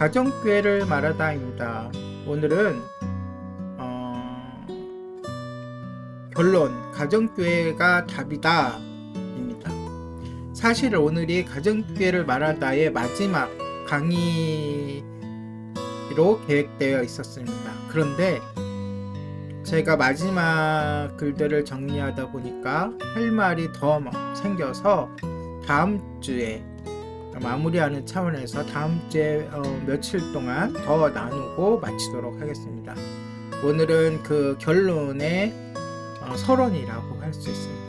가정교회를 말하다입니다. 오늘은 어, 결론 가정교회가 답이다입니다. 사실 오늘이 가정교회를 말하다의 마지막 강의로 계획되어 있었습니다. 그런데 제가 마지막 글들을 정리하다 보니까 할 말이 더 생겨서 다음 주에 마무리하는 차원에서 다음 주에 어, 며칠 동안 더 나누고 마치도록 하겠습니다. 오늘은 그 결론의 어, 서론이라고 할 수 있습니다.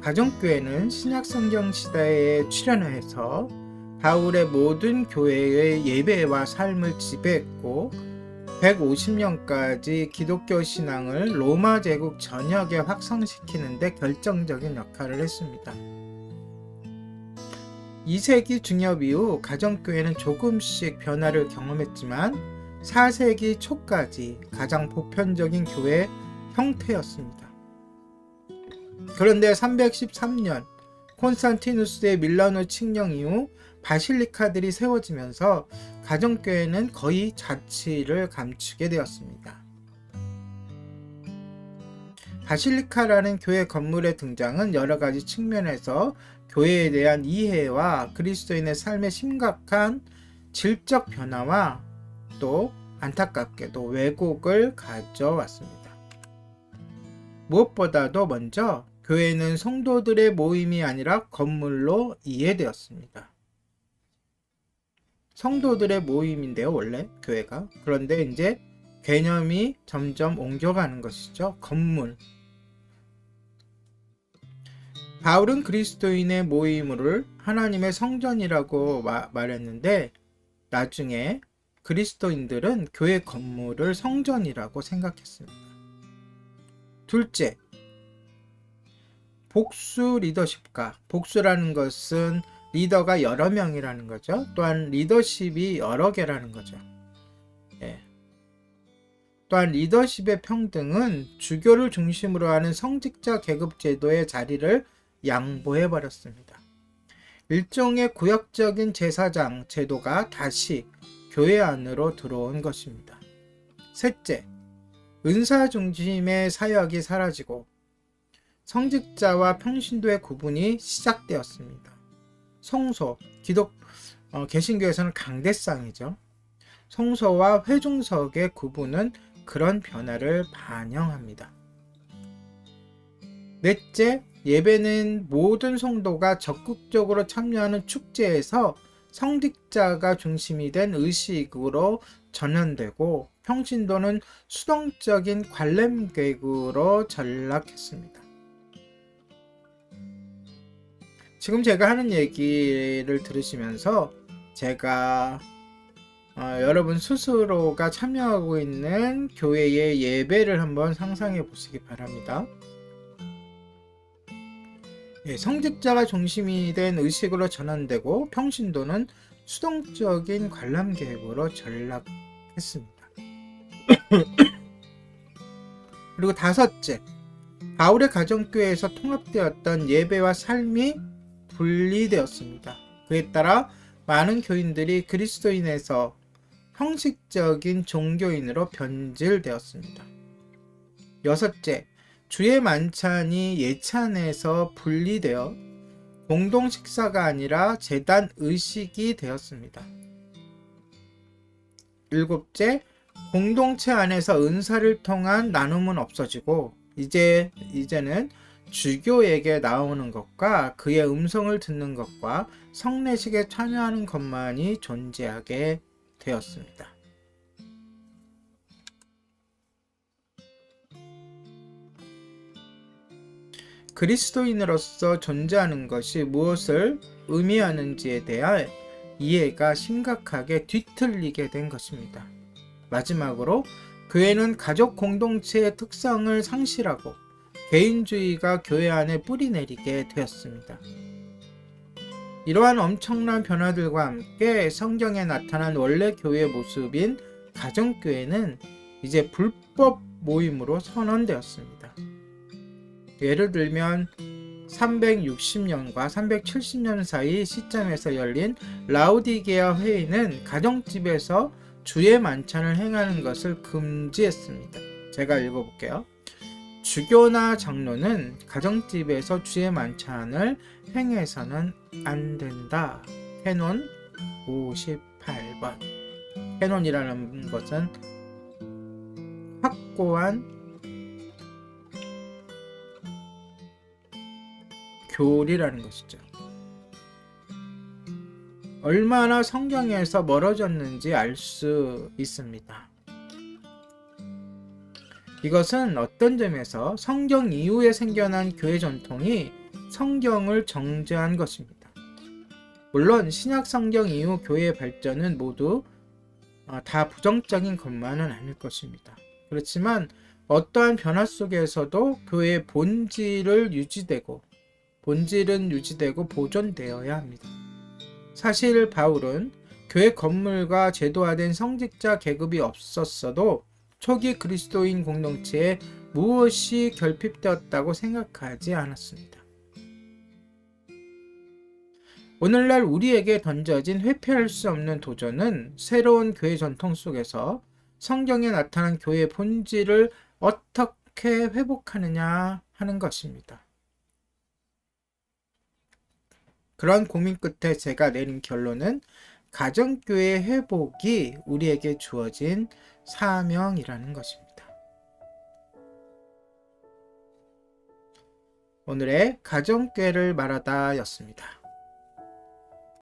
가정교회는 신약성경 시대에 출현해서 바울의 모든 교회의 예배와 삶을 지배했고 150년까지 기독교 신앙을 로마 제국 전역에 확산시키는데 결정적인 역할을 했습니다. 2세기 중엽 이후 가정교회는 조금씩 변화를 경험했지만 4세기 초까지 가장 보편적인 교회 형태였습니다. 그런데 313년 콘스탄티누스의 밀라노 칙령 이후 바실리카들이 세워지면서 가정교회는 거의 자치를 감추게 되었습니다. 바실리카라는 교회 건물의 등장은 여러 가지 측면에서 교회에 대한 이해와 그리스도인의 삶의 심각한 질적 변화와 또 안타깝게도 왜곡을 가져왔습니다. 무엇보다도 먼저 교회는 성도들의 모임이 아니라 건물로 이해되었습니다. 성도들의 모임인데요, 원래 교회가. 그런데 이제 개념이 점점 옮겨가는 것이죠. 건물. 바울은 그리스도인의 모임을 하나님의 성전이라고 마, 말했는데 나중에 그리스도인들은 교회 건물을 성전이라고 생각했습니다. 둘째, 복수 리더십과 복수라는 것은 리더가 여러 명이라는 거죠. 또한 리더십이 여러 개라는 거죠. 예. 또한 리더십의 평등은 주교를 중심으로 하는 성직자 계급 제도의 자리를 양보해 버렸습니다. 일종의 구역적인 제사장 제도가 다시 교회 안으로 들어온 것입니다. 셋째, 은사 중심의 사역이 사라지고 성직자와 평신도의 구분이 시작되었습니다. 성소, 기독 어, 개신교에서는 강대상이죠. 성소와 회중석의 구분은 그런 변화를 반영합니다. 넷째, 예배는 모든 성도가 적극적으로 참여하는 축제에서 성직자가 중심이 된 의식으로 전환되고 평신도는 수동적인 관람객으로 전락했습니다. 지금 제가 하는 얘기를 들으시면서 제가 어, 여러분 스스로가 참여하고 있는 교회의 예배를 한번 상상해 보시기 바랍니다. 예, 성직자가 중심이 된 의식으로 전환되고 평신도는 수동적인 관람 계획으로 전락했습니다. 그리고 다섯째, 바울의 가정교회에서 통합되었던 예배와 삶이 분리되었습니다. 그에 따라 많은 교인들이 그리스도인에서 형식적인 종교인으로 변질되었습니다. 여섯째, 주의 만찬이 예찬에서 분리되어 공동 식사가 아니라 재단 의식이 되었습니다. 일곱째, 공동체 안에서 은사를 통한 나눔은 없어지고 이제 이제는 주교에게 나오는 것과 그의 음성을 듣는 것과 성례식에 참여하는 것만이 존재하게 되었습니다. 그리스도인으로서 존재하는 것이 무엇을 의미하는지에 대한 이해가 심각하게 뒤틀리게 된 것입니다. 마지막으로 교회는 가족 공동체의 특성을 상실하고 개인주의가 교회 안에 뿌리내리게 되었습니다. 이러한 엄청난 변화들과 함께 성경에 나타난 원래 교회 모습인 가정교회는 이제 불법 모임으로 선언되었습니다. 예를 들면 360년과 370년 사이 시점에서 열린 라우디게아 회의는 가정집에서 주의 만찬을 행하는 것을 금지했습니다. 제가 읽어볼게요. 주교나 장로는 가정집에서 주의 만찬을 행해서는 안 된다. 캐논 58번. 캐논이라는 것은 확고한 교리라는 것이죠. 얼마나 성경에서 멀어졌는지 알 수 있습니다. 이것은 어떤 점에서 성경 이후에 생겨난 교회 전통이 성경을 정죄한 것입니다. 물론 신약 성경 이후 교회의 발전은 모두 어, 다 부정적인 것만은 아닐 것입니다. 그렇지만 어떠한 변화 속에서도 교회의 본질을 유지되고 본질은 유지되고 보존되어야 합니다. 사실 바울은 교회 건물과 제도화된 성직자 계급이 없었어도 초기 그리스도인 공동체에 무엇이 결핍되었다고 생각하지 않았습니다. 오늘날 우리에게 던져진 회피할 수 없는 도전은 새로운 교회 전통 속에서 성경에 나타난 교회의 본질을 어떻게 회복하느냐 하는 것입니다. 그런 고민 끝에 제가 내린 결론은 가정교회 회복이 우리에게 주어진 사명이라는 것입니다. 오늘의 가정교회를 말하다 였습니다.